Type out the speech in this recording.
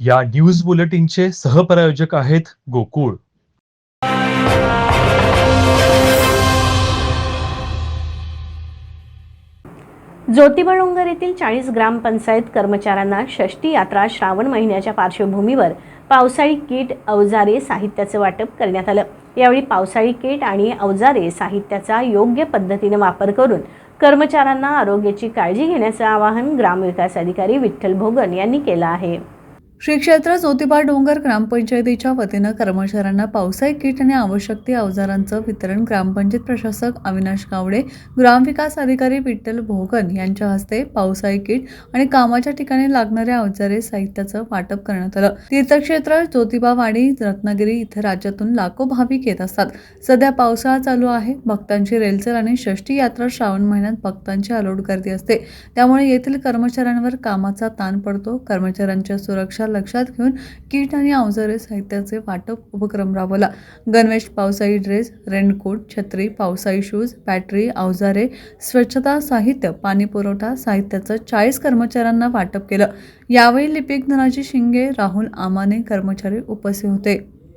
या न्यूज बुलेटिनचे सहप्रायोजक आहेत गोकुळ. ज्योतिबा डोंगर येथील चाळीस ग्रामपंचायत कर्मचाऱ्यांना षष्टी यात्रा श्रावण महिन्याच्या पार्श्वभूमीवर पावसाळी किट अवजारे साहित्याचं वाटप करण्यात आलं. यावेळी पावसाळी किट आणि अवजारे साहित्याचा योग्य पद्धतीने वापर करून कर्मचाऱ्यांना आरोग्याची काळजी घेण्याचं आवाहन ग्रामविकास अधिकारी विठ्ठल भोगन यांनी केलं आहे. श्री क्षेत्र ज्योतिबा डोंगर ग्रामपंचायतीच्या वतीनं कर्मचाऱ्यांना पावसाळी किट आणि आवश्यक ती अवजारांचं वितरण ग्रामपंचायत प्रशासक अविनाश गावडे ग्रामविकास अधिकारी विठ्ठल भोगन यांच्या हस्ते पावसाळी किट आणि कामाच्या ठिकाणी लागणाऱ्या अवजारे साहित्याचं वाटप करण्यात आलं. तीर्थक्षेत्र ज्योतिबावाडी रत्नागिरी इथे राज्यातून लाखो भाविक येत असतात. सध्या पावसाळा चालू आहे. भक्तांची रेलचल आणि षष्टी यात्रा श्रावण महिन्यात भक्तांची अलोट गर्दी असते. त्यामुळे येथील कर्मचाऱ्यांवर कामाचा ताण पडतो. कर्मचाऱ्यांच्या सुरक्षा लक्षात घेऊन किट आणि अवजारे साहित्याचे वाटप उपक्रम राबवला. गणवेश पावसाळी ड्रेस रेनकोट छत्री पावसाळी शूज बॅटरी अवजारे स्वच्छता साहित्य पाणी पुरवठा साहित्याचं चाळीस कर्मचाऱ्यांना वाटप केलं. यावेळी लिपिक धनाजी शिंगे राहुल आमाने कर्मचारी उपस्थित होते.